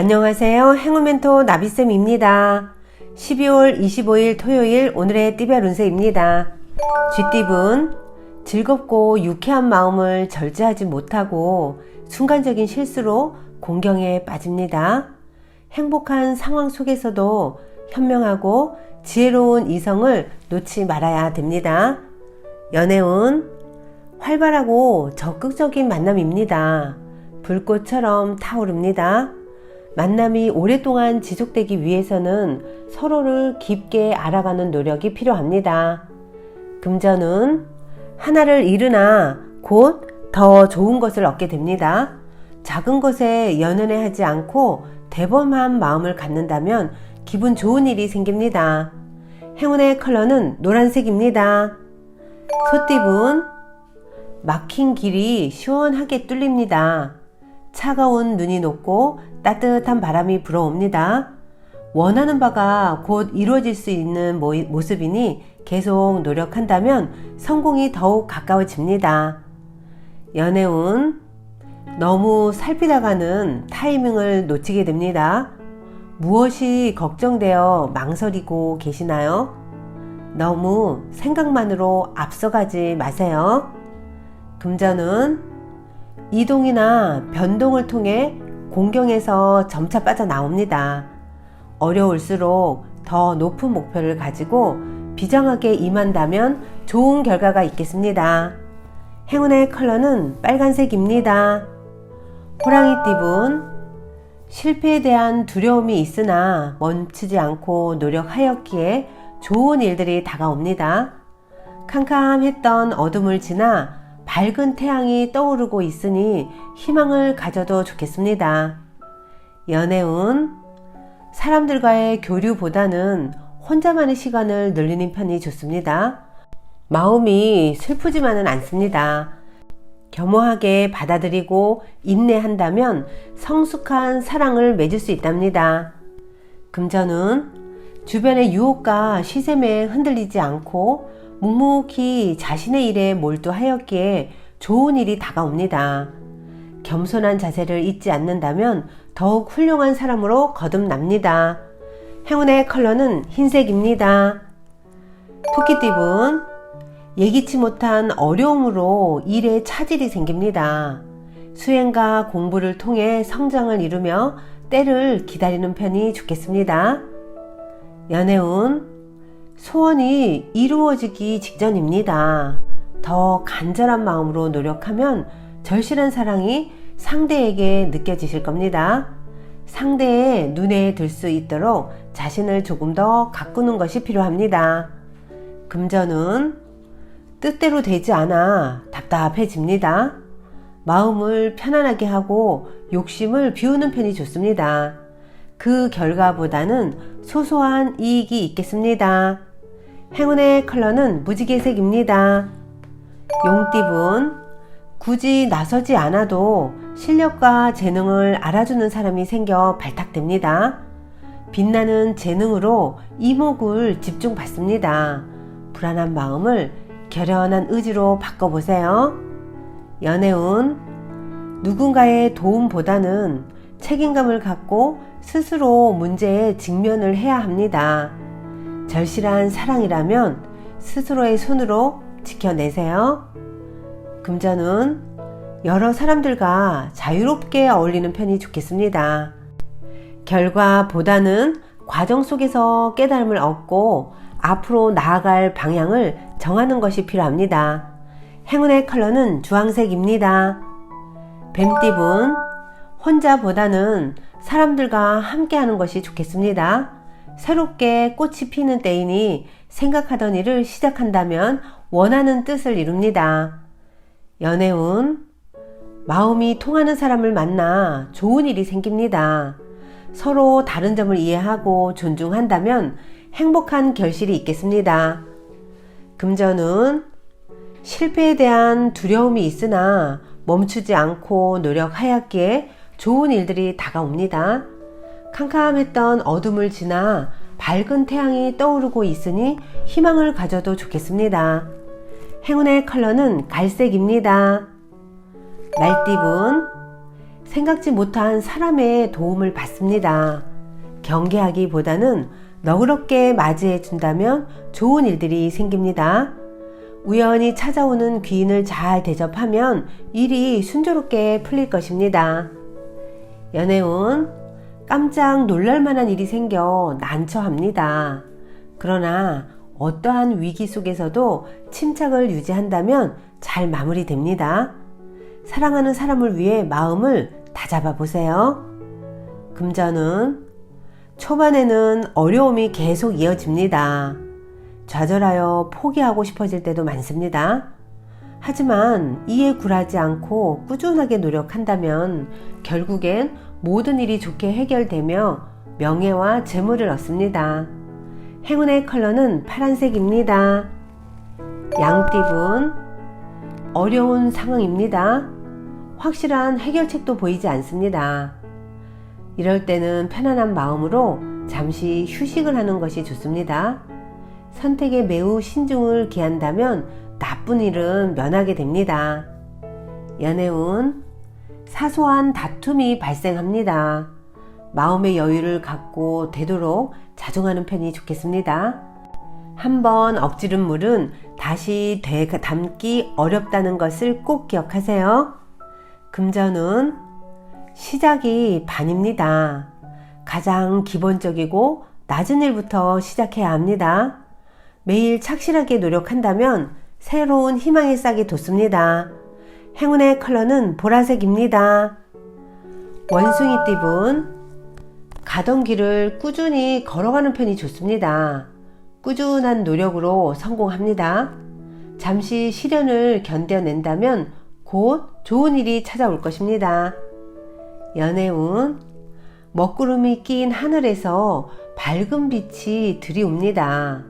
안녕하세요. 행운멘토 나비쌤입니다. 12월 25일 토요일 오늘의 띠별 운세입니다. 쥐띠분 즐겁고 유쾌한 마음을 절제하지 못하고 순간적인 실수로 공경에 빠집니다. 행복한 상황 속에서도 현명하고 지혜로운 이성을 놓지 말아야 됩니다. 연애운 활발하고 적극적인 만남입니다. 불꽃처럼 타오릅니다. 만남이 오랫동안 지속되기 위해서는 서로를 깊게 알아가는 노력이 필요합니다. 금전은 하나를 잃으나 곧 더 좋은 것을 얻게 됩니다. 작은 것에 연연해 하지 않고 대범한 마음을 갖는다면 기분 좋은 일이 생깁니다. 행운의 컬러는 노란색입니다. 소띠분 막힌 길이 시원하게 뚫립니다. 차가운 눈이 녹고 따뜻한 바람이 불어옵니다. 원하는 바가 곧 이루어질 수 있는 모습이니 계속 노력한다면 성공이 더욱 가까워집니다. 연애운 너무 살피다가는 타이밍을 놓치게 됩니다. 무엇이 걱정되어 망설이고 계시나요? 너무 생각만으로 앞서가지 마세요. 금전은 이동이나 변동을 통해 공경에서 점차 빠져나옵니다. 어려울수록 더 높은 목표를 가지고 비장하게 임한다면 좋은 결과가 있겠습니다. 행운의 컬러는 빨간색입니다. 호랑이 띠분 실패에 대한 두려움이 있으나 멈추지 않고 노력하였기에 좋은 일들이 다가옵니다. 캄캄했던 어둠을 지나 밝은 태양이 떠오르고 있으니 희망을 가져도 좋겠습니다. 연애운 사람들과의 교류보다는 혼자만의 시간을 늘리는 편이 좋습니다. 마음이 슬프지만은 않습니다. 겸허하게 받아들이고 인내한다면 성숙한 사랑을 맺을 수 있답니다. 금전은 주변의 유혹과 시샘에 흔들리지 않고 묵묵히 자신의 일에 몰두하였기에 좋은 일이 다가옵니다. 겸손한 자세를 잊지 않는다면 더욱 훌륭한 사람으로 거듭납니다. 행운의 컬러는 흰색입니다. 토끼띠분 예기치 못한 어려움으로 일에 차질이 생깁니다. 수행과 공부를 통해 성장을 이루며 때를 기다리는 편이 좋겠습니다. 연애운 소원이 이루어지기 직전입니다. 더 간절한 마음으로 노력하면 절실한 사랑이 상대에게 느껴지실 겁니다. 상대의 눈에 들 수 있도록 자신을 조금 더 가꾸는 것이 필요합니다. 금전은 뜻대로 되지 않아 답답해집니다. 마음을 편안하게 하고 욕심을 비우는 편이 좋습니다. 그 결과보다는 소소한 이익이 있겠습니다. 행운의 컬러는 무지개색입니다. 용띠분, 굳이 나서지 않아도 실력과 재능을 알아주는 사람이 생겨 발탁됩니다. 빛나는 재능으로 이목을 집중받습니다. 불안한 마음을 결연한 의지로 바꿔보세요. 연애운, 누군가의 도움보다는 책임감을 갖고 스스로 문제에 직면을 해야 합니다. 절실한 사랑이라면 스스로의 손으로 지켜내세요. 금전은 여러 사람들과 자유롭게 어울리는 편이 좋겠습니다. 결과보다는 과정 속에서 깨달음을 얻고 앞으로 나아갈 방향을 정하는 것이 필요합니다. 행운의 컬러는 주황색입니다. 뱀띠분, 혼자보다는 사람들과 함께 하는 것이 좋겠습니다. 새롭게 꽃이 피는 때이니 생각하던 일을 시작한다면 원하는 뜻을 이룹니다. 연애운 마음이 통하는 사람을 만나 좋은 일이 생깁니다. 서로 다른 점을 이해하고 존중한다면 행복한 결실이 있겠습니다. 금전은 실패에 대한 두려움이 있으나 멈추지 않고 노력하였기에 좋은 일들이 다가옵니다. 캄캄했던 어둠을 지나 밝은 태양이 떠오르고 있으니 희망을 가져도 좋겠습니다. 행운의 컬러는 갈색입니다. 말띠분, 생각지 못한 사람의 도움을 받습니다. 경계하기보다는 너그럽게 맞이해 준다면 좋은 일들이 생깁니다. 우연히 찾아오는 귀인을 잘 대접하면 일이 순조롭게 풀릴 것입니다. 연애운 깜짝 놀랄 만한 일이 생겨 난처합니다. 그러나 어떠한 위기 속에서도 침착을 유지한다면 잘 마무리됩니다. 사랑하는 사람을 위해 마음을 다잡아 보세요. 금전은 초반에는 어려움이 계속 이어집니다. 좌절하여 포기하고 싶어질 때도 많습니다. 하지만 이에 굴하지 않고 꾸준하게 노력한다면 결국엔 모든 일이 좋게 해결되며 명예와 재물을 얻습니다. 행운의 컬러는 파란색입니다. 양띠분 어려운 상황입니다. 확실한 해결책도 보이지 않습니다. 이럴 때는 편안한 마음으로 잠시 휴식을 하는 것이 좋습니다. 선택에 매우 신중을 기한다면 나쁜 일은 면하게 됩니다. 연애운 사소한 다툼이 발생합니다. 마음의 여유를 갖고 되도록 자중하는 편이 좋겠습니다. 한번 엎지른 물은 다시 되 담기 어렵다는 것을 꼭 기억하세요. 금전은 시작이 반입니다. 가장 기본적이고 낮은 일부터 시작해야 합니다. 매일 착실하게 노력한다면 새로운 희망의 싹이 돋습니다. 행운의 컬러는 보라색입니다. 원숭이 띠분 가던 길을 꾸준히 걸어가는 편이 좋습니다. 꾸준한 노력으로 성공합니다. 잠시 시련을 견뎌낸다면 곧 좋은 일이 찾아올 것입니다. 연애운 먹구름이 낀 하늘에서 밝은 빛이 들이옵니다.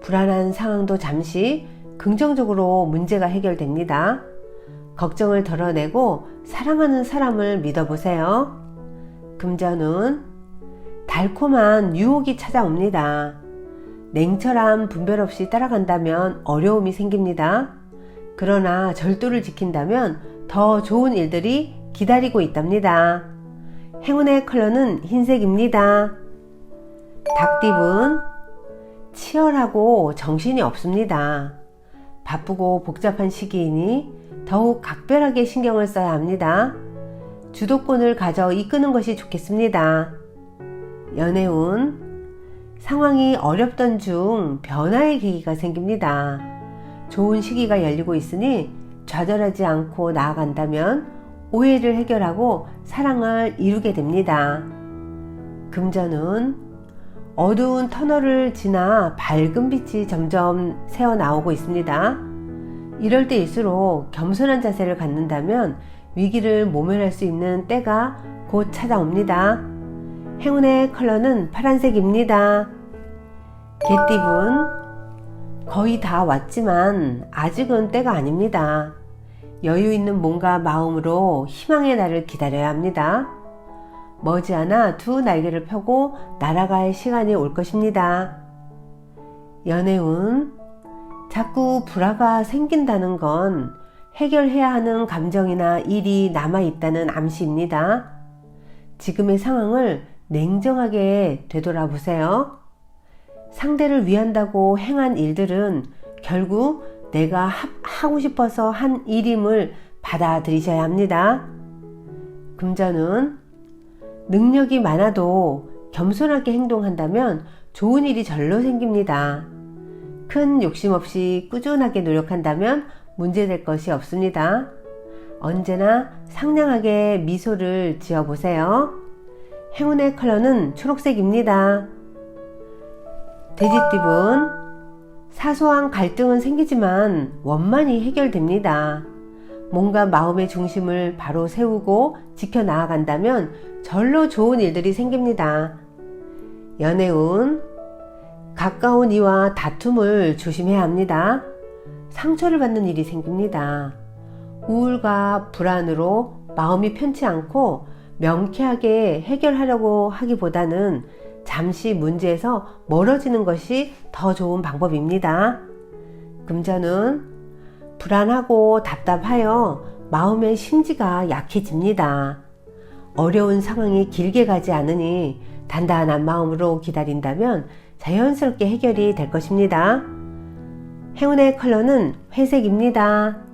불안한 상황도 잠시 긍정적으로 문제가 해결됩니다. 걱정을 덜어내고 사랑하는 사람을 믿어보세요. 금전은 달콤한 유혹이 찾아옵니다. 냉철한 분별 없이 따라간다면 어려움이 생깁니다. 그러나 절도를 지킨다면 더 좋은 일들이 기다리고 있답니다. 행운의 컬러는 흰색입니다. 닭띠분 치열하고 정신이 없습니다. 바쁘고 복잡한 시기이니 더욱 각별하게 신경을 써야 합니다. 주도권을 가져 이끄는 것이 좋겠습니다. 연애운 상황이 어렵던 중 변화의 계기가 생깁니다. 좋은 시기가 열리고 있으니 좌절하지 않고 나아간다면 오해를 해결하고 사랑을 이루게 됩니다. 금전은 어두운 터널을 지나 밝은 빛이 점점 새어 나오고 있습니다. 이럴 때일수록 겸손한 자세를 갖는다면 위기를 모면할 수 있는 때가 곧 찾아옵니다. 행운의 컬러는 파란색입니다. 개띠분 거의 다 왔지만 아직은 때가 아닙니다. 여유 있는 몸과 마음으로 희망의 날을 기다려야 합니다. 머지않아 두 날개를 펴고 날아갈 시간이 올 것입니다. 연애운 자꾸 불화가 생긴다는 건 해결해야 하는 감정이나 일이 남아 있다는 암시입니다. 지금의 상황을 냉정하게 되돌아보세요. 상대를 위한다고 행한 일들은 결국 내가 하고 싶어서 한 일임을 받아들이셔야 합니다. 금전은 능력이 많아도 겸손하게 행동한다면 좋은 일이 절로 생깁니다. 큰 욕심 없이 꾸준하게 노력한다면 문제될 것이 없습니다. 언제나 상냥하게 미소를 지어 보세요. 행운의 컬러는 초록색입니다. 돼지띠분 사소한 갈등은 생기지만 원만히 해결됩니다. 뭔가 마음의 중심을 바로 세우고 지켜 나아간다면 절로 좋은 일들이 생깁니다. 연애운 가까운 이와 다툼을 조심해야 합니다. 상처를 받는 일이 생깁니다. 우울과 불안으로 마음이 편치 않고 명쾌하게 해결하려고 하기보다는 잠시 문제에서 멀어지는 것이 더 좋은 방법입니다. 금전은 불안하고 답답하여 마음의 심지가 약해집니다. 어려운 상황이 길게 가지 않으니 단단한 마음으로 기다린다면 자연스럽게 해결이 될 것입니다. 행운의 컬러는 회색입니다.